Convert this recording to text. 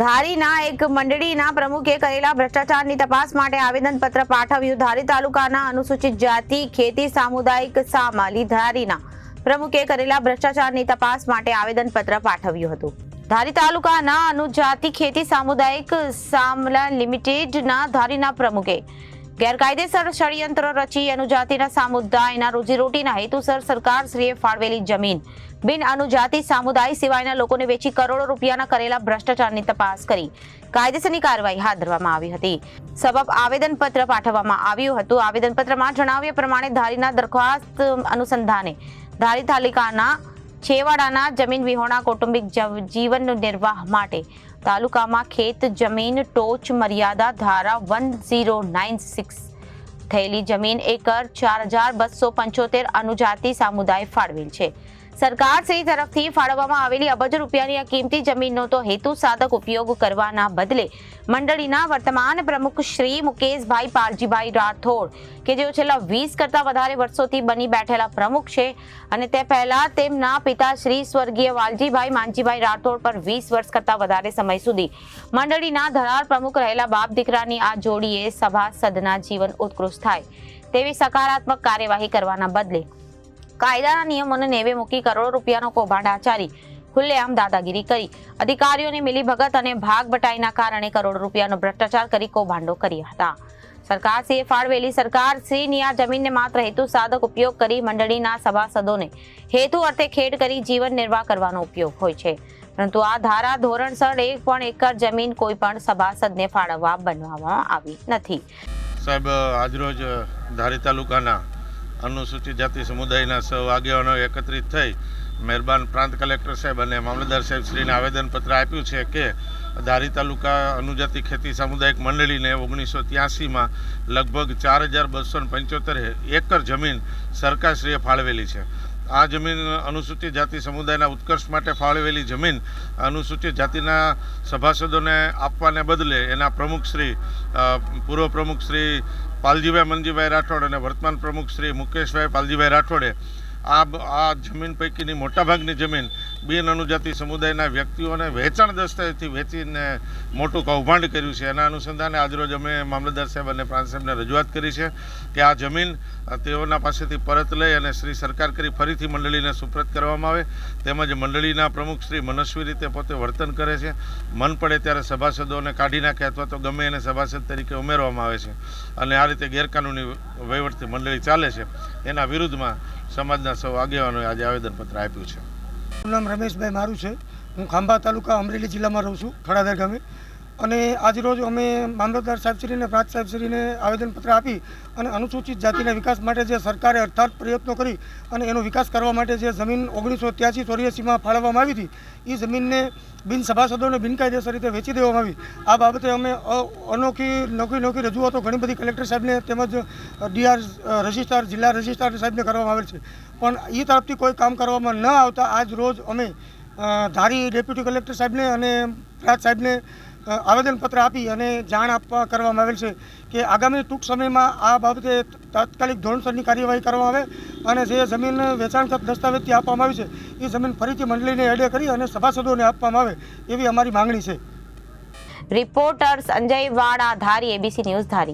ધારીના એક મંડળીના પ્રમુખે કરેલા ભ્રષ્ટાચારની તપાસ માટે આવેદનપત્ર પાઠવ્યું. ધારી તાલુકાના અનુસૂચિત જાતિ, ખેતી, સામુદાયિક, સામાલી ધારીના પ્રમુખે કરેલા ભ્રષ્ટાચારની તપાસ માટે આવેદનપત્ર પાઠવ્યું હતું. ધારી તાલુકાના અનુજાતિ, ખેતી, સામુદાયિક, સામલા લિમિટેડના ધારીના પ્રમુખે ગેરકાયદેસર ષડયંત્ર રચી અનુજાતિના સામુદાયના રોજીરોટીના હેતુસર સરકાર શ્રીએ ફાળવેલી જમીન. બિન અનુજાતિ સામુદાય સિવાયના લોકોને વેચી કરોડો રૂપિયાના કરેલા ભ્રષ્ટાચારની તપાસ કરી. કાયદેસરની કાર્યવાહી હાથ ધરવામાં આવી હતી. સબબ આવેદનપત્ર પાઠવવામાં આવ્યું હતું. આવેદનપત્રમાં જણાવ્યા પ્રમાણે ધારીના દરખાસ્ત અનુસંધાને ધારી તાલુકાના છેવાડાના જમીન વિહોણા કૌટુંબિક જવ- જીવન નિર્વાહ માટે તાલુકામાં ખેત જમીન ટોચ મર્યાદા ધારા વન ઝીરો નાઇન સિક્સ થયેલી જમીન એકર ચાર હજાર બસો પંચોતેર અનુજાતિ સમુદાય ફાળવેલ છે. સરકાર શ્રી તરફથી ફાળવવામાં આવેલી અબજ રૂપિયાની આ કિંમતી જમીનનો તો હેતુ સાધક ઉપયોગ કરવાના બદલે મંડળીના વર્તમાન પ્રમુખ શ્રી મુકેશભાઈ પાલજીભાઈ રાઠોડ, કે જેઓ છેલ્લા વીસ કરતા વધારે વર્ષોથી બની બેઠેલા પ્રમુખ છે અને તે પહેલા તેમના પિતા શ્રી સ્વર્ગીય વાલજીભાઈ માનજીભાઈ રાઠોડ પર વીસ વર્ષ કરતા વધારે સમય સુધી મંડળીના ધરાર પ્રમુખ રહેલા બાપ દીકરાની આ જોડીએ સભાસદના જીવન ઉત્કૃષ્ટ થાય તેવી સકારાત્મક કાર્યવાહી કરવાના બદલે કાયદાના નિયમોને નેવે મૂકી કરોડો રૂપિયાનો કૌભાંડ આચારી ખુલ્લેઆમ દાદાગીરી કરી. અધિકારીઓની મિલીભગત અને ભાગ બટાઈના કારણે કરોડો રૂપિયાનો ભ્રષ્ટાચાર કરી કૌભાંડો કર્યા હતા. સરકારશ્રીએ ફાળવેલી સરકારશ્રીની આ જમીનને માત્ર હેતુ સાધક ઉપયોગ કરી મંડળીના સભાસદોને હેતુ અર્થે ખેડ કરી જીવન નિર્વાહ કરવાનો ઉપયોગ હોય છે. પરંતુ આ ધારા ધોરણસર એક પણ એકર જમીન કોઈ પણ સભાસદને ફાળવવા બનાવવામાં આવી નથી. સાહેબ, આજરોજ ધારી તાલુકાના અનુસૂચિત જાતિ સમુદાયના સૌ આગેવાનો એકત્રિત થઈ મહેરબાન પ્રાંત કલેક્ટર સાહેબ અને મામલતદાર સાહેબ શ્રીને આવેદનપત્ર આપ્યું છે કે ધારી તાલુકા અનુજાતિ ખેતી સામુદાયિક મંડળીને ઓગણીસો ત્યાસીમાં લગભગ ચાર હજાર બસો પંચોતેર એકર જમીન સરકારશ્રીએ ફાળવેલી છે. આ જમીન અનુસૂચિત જાતિ સમુદાયના ઉત્કર્ષ માટે ફાળવેલી જમીન અનુસૂચિત જાતિના સભાસદોને આપવાને બદલે એના પ્રમુખશ્રી પૂર્વ પ્રમુખ શ્રી પાલજીભાઈ મનજીભાઈ રાઠોડ અને વર્તમાન પ્રમુખ શ્રી મુકેશભાઈ પાલજીભાઈ રાઠોડે આ આ જમીન પૈકીની મોટાભાગની જમીન બિન અનુજાતિ સમુદાયના વ્યક્તિઓને વેચાણ દસ્તાવેજથી વેચીને મોટું કૌભાંડ કર્યું છે. એના અનુસંધાને આજરોજ અમે મામલતદાર સાહેબ અને પ્રાંત સાહેબને રજૂઆત કરી છે કે આ જમીન તેઓના પાસેથી પરત લઈ અને શ્રી સરકાર કરી ફરીથી મંડળીને સુપ્રત કરવામાં આવે. તેમજ મંડળીના પ્રમુખ શ્રી મનસ્વી રીતે પોતે વર્તન કરે છે. મન પડે ત્યારે સભાસદોને કાઢી નાખે અથવા તો ગમે એને સભાસદ તરીકે ઉમેરવામાં આવે છે. અને આ રીતે ગેરકાનૂની વહીવટથી મંડળી ચાલે છે. એના વિરુદ્ધમાં સમાજના સૌ આગેવાનોએ આજે આવેદનપત્ર આપ્યું છે. નામ રમેશભાઈ મારું છે. હું ખાંભા તાલુકા અમરેલી જિલ્લામાં રહું છું ખડાદર ગામે. અને આજરોજ અમે મામલતદાર સાહેબશ્રીને, પ્રાંત સાહેબશ્રીને આવેદનપત્ર આપી અને અનુસૂચિત જાતિના વિકાસ માટે જે સરકારે અર્થાત પ્રયત્નો કરી અને એનો વિકાસ કરવા માટે જે જમીન ઓગણીસો ત્યાસી ચોર્યાસીમાં ફાળવવામાં આવી હતી એ જમીનને બિન સભાસદોને બિનકાયદેસર રીતે વેચી દેવામાં આવી. આ બાબતે અમે અનોખી, નોખી નોખી રજૂઆતો ઘણી બધી કલેક્ટર સાહેબને તેમજ ડીઆર રજિસ્ટ્રાર, જિલ્લા રજિસ્ટ્રાર સાહેબને કરવામાં આવેલ છે. પણ એ તરફથી કોઈ કામ કરવામાં ન આવતા આજ રોજ અમે ધારી ડેપ્યુટી કલેક્ટર સાહેબને અને પ્રાંત સાહેબને આવેદનપત્ર આપી અને જાણ આપવા કરવામાં આવેલ છે કે આગામી ટૂંક સમયમાં આ બાબતે તાત્કાલિક ધોરણસરની કાર્યવાહી કરવામાં આવે અને જે જમીન વેચાણ ખત દસ્તાવેજથી આપવામાં આવી છે, એ જમીન ફરીથી મંડળીને એડે કરી અને સભાસદોને આપવામાં આવે એવી અમારી માંગણી છે. રિપોર્ટર સંજય વાડા ધારી એબીસી ન્યૂઝ ધારી.